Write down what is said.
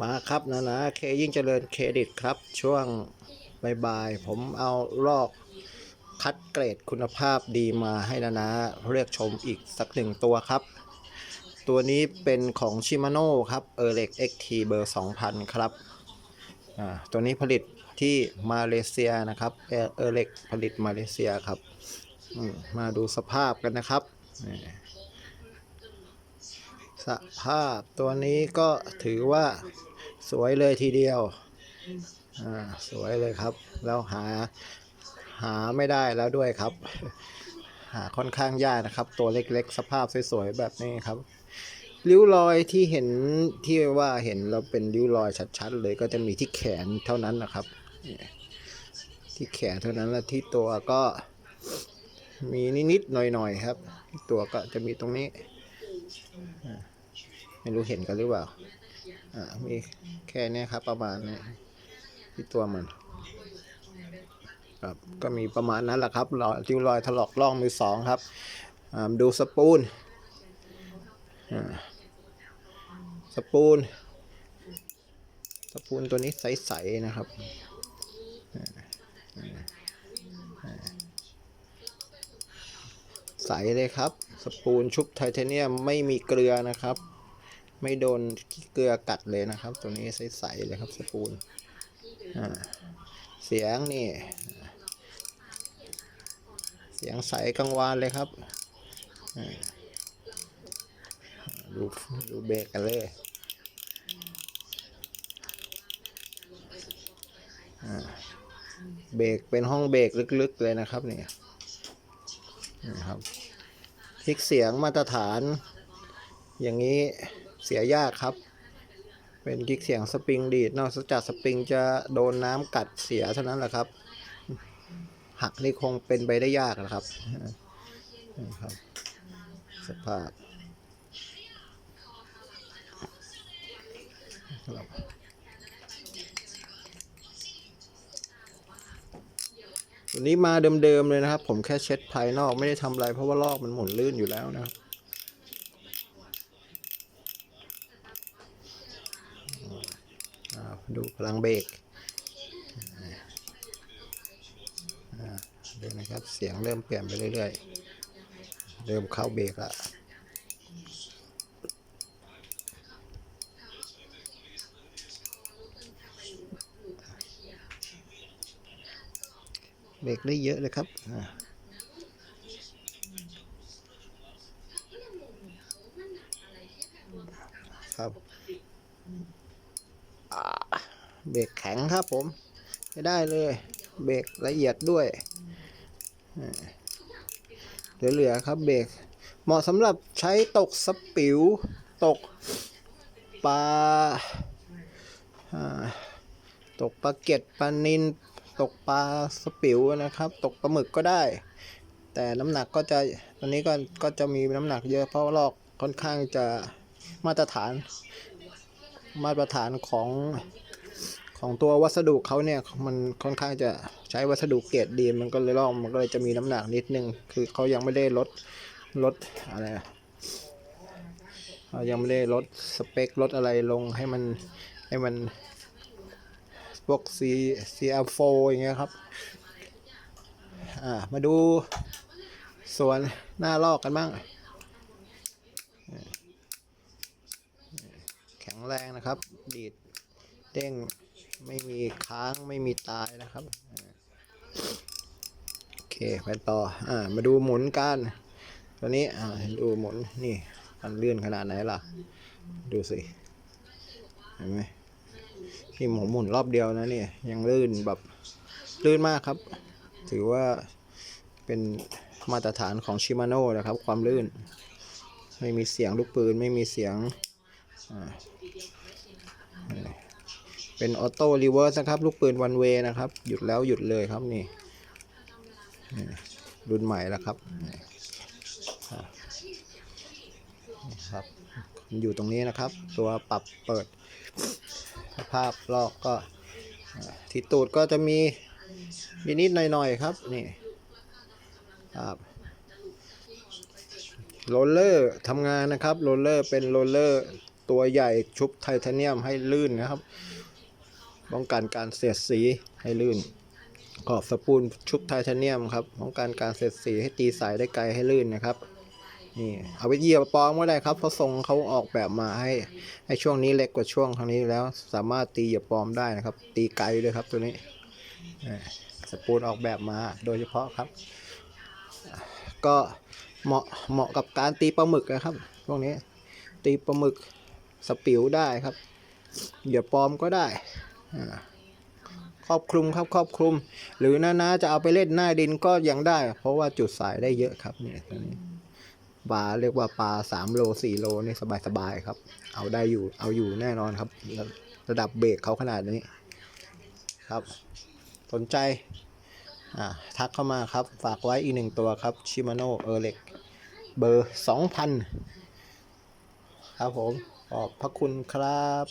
มาครับนะนะเคยิ่งเจริญเครดิตครับ ช่วงบ่ายๆผมเอาลอกคัดเกรดคุณภาพดีมาให้นะนะเรียกชมอีกสักหนึ่งตัวครับ ตัวนี้เป็นของชิมาโน่ครับเอเล็ก XT เบอร์ 2000 ครับอ่าตัวนี้ผลิตที่มาเลเซียนะครับเอเล็กผลิตมาเลเซียครับ มาดูสภาพกันนะครับ สภาพตัวนี้ก็ถือว่าสวยเลยทีเดียว อ่า สวยเลยครับ แล้วหาหาไม่ได้แล้วด้วยครับ หาค่อนข้างยากนะครับ ตัวเล็กๆ สภาพสวยๆ แบบนี้ครับ ริ้วรอยที่เห็นที่ว่าเห็นเราเป็นริ้วรอยชัดๆ เลยก็จะมีที่แขนเท่านั้นนะครับ ที่แขนเท่านั้นและที่ตัวก็มีนิดๆหน่อยๆครับ ตัวก็จะมีตรงนี้ ไม่รู้เห็นกันหรือเปล่า อ่ามีแค่เนี้ยครับ ประมาณนี้ที่ตัวมัน ครับ ก็มีประมาณนั้นแหละครับรอยริ้วรอยถลอกล่องมือสองครับอ่าดูสปูนอ่าสปูน สปูนตัวนี้ใสๆนะครับใสเลยครับ สปูนชุบไทเทเนียมไม่มีเกลือนะครับ ไม่โดนเกลือกัดเลยนะครับ ตัวนี้ใสๆเลยครับสปูนเสียงนี่ เสียงใสกังวานเลยครับดูดูเบรกกันเลยเบรกเป็นห้องเบรกลึกๆเลยนะครับเนี่ยนะครับคลิกเสียงมาตรฐานอย่างนี้ เสียยากครับ เป็นคลิกเสียงสปริงดีดนอกจากสปริงจะโดนน้ำกัดเสียเท่านั้นแหละครับ หักนี่คงเป็นไปได้ยากนะครับนะครับ สภาพตัวนี้มาเดิมๆเลยนะครับ ผมแค่เช็ดภายนอกไม่ได้ทำอะไรเพราะว่าลอกมันหมุนลื่นอยู่แล้วนะครับอ่า ดูพลังเบรกดูนะครับ เสียงเริ่มเปลี่ยนไปเรื่อยๆ เริ่มเข้าเบรกละเบรกได้เยอะเลยครับครับ เบรกแข็งครับผมไม่ได้เลย เบรกละเอียดด้วยเหลือๆครับเบรกเหมาะสำหรับใช้ตกสปิวตกปลาตกปลาเก็ดปลานินตกปลาสปิวนะครับ ตกปลาหมึกก็ได้ แต่น้ำหนักก็จะตอนนี้ก็ก็จะมีน้ำหนักเยอะเพราะลอกค่อนข้างจะมาตรฐาน มาตรฐานของ ของตัววัสดุเขาเนี่ยมันค่อนข้างจะใช้วัสดุเกรดดีมันก็เลยลอกมันก็เลยจะมีน้ำหนักนิดนึง คือเขายังไม่ได้ลดลดอะไรเขายังไม่ได้ลดสเปคลดอะไรลงให้มันให้มันพวก C CL4 อย่างเงี้ยครับอ่ามาดูส่วนหน้าลอกกันบ้าง แข็งแรงนะครับ ดีดเด้ง ไม่มีค้างไม่มีตายนะครับโอเคไปต่ออ่ามาดูหมุนกันตัวนี้อ่าดูหมุนนี่มันเลื่อนขนาดไหนล่ะ ดูสิเห็นไหมนี่ผมหมุนรอบเดียวนะเนี่ยยังลื่นแบบลื่นมากครับ ถือว่าเป็นมาตรฐานของชิมาโน่นะครับ ความลื่น ไม่มีเสียงลูกปืนไม่มีเสียงอ่า เป็นออโต้รีเวิร์สนะครับ ลูกปืนวันเวนะครับ หยุดแล้วหยุดเลยครับนี่ รุ่นใหม่แล้วครับครับอยู่ตรงนี้นะครับ ตัวปรับเปิดสภาพลอกก็ที่ตูดก็จะมีนิดๆหน่อยๆครับนี่ครับโรลเลอร์ทำงานนะครับโรลเลอร์เป็นโรลเลอร์ตัวใหญ่ชุบไทเทเนียมให้ลื่นนะครับ ป้องกันการเสียดสีให้ลื่น ขอบสปูลชุบไทเทเนียมครับป้องกันการเสียดสีให้ตีสายได้ไกลให้ลื่นนะครับนี่เอาไปเหยียบปลอมก็ได้ครับเพราะทรงเขาออกแบบมาให้ให้ช่วงนี้เล็กกว่าช่วงทางนี้แล้ว สามารถตีเหยียบปลอมได้นะครับ ตีไกลเลยครับตัวนี้สปูลออกแบบมาโดยเฉพาะครับ ก็เหมาะเหมาะกับการตีปลาหมึกนะครับพวกนี้ตีปลาหมึกสปิวได้ครับเหยียบปลอมก็ได้ ครอบคลุมครับครอบคลุม หรือน้าๆจะเอาไปเล่นหน้าดินก็ยังได้ เพราะว่าจุดสายได้เยอะครับเนี่ยตัวนี้ปลาเรียกว่าปลาสามโลสี่โลนี่สบายๆครับ เอาได้อยู่เอาอยู่แน่นอนครับ ระดับเบรกเขาขนาดนี้ครับ สนใจทักเข้ามาครับ ฝากไว้อีกหนึ่งตัวครับชิมาโนเออเล็กเบอร์สองพันครับผมขอบพระคุณครับ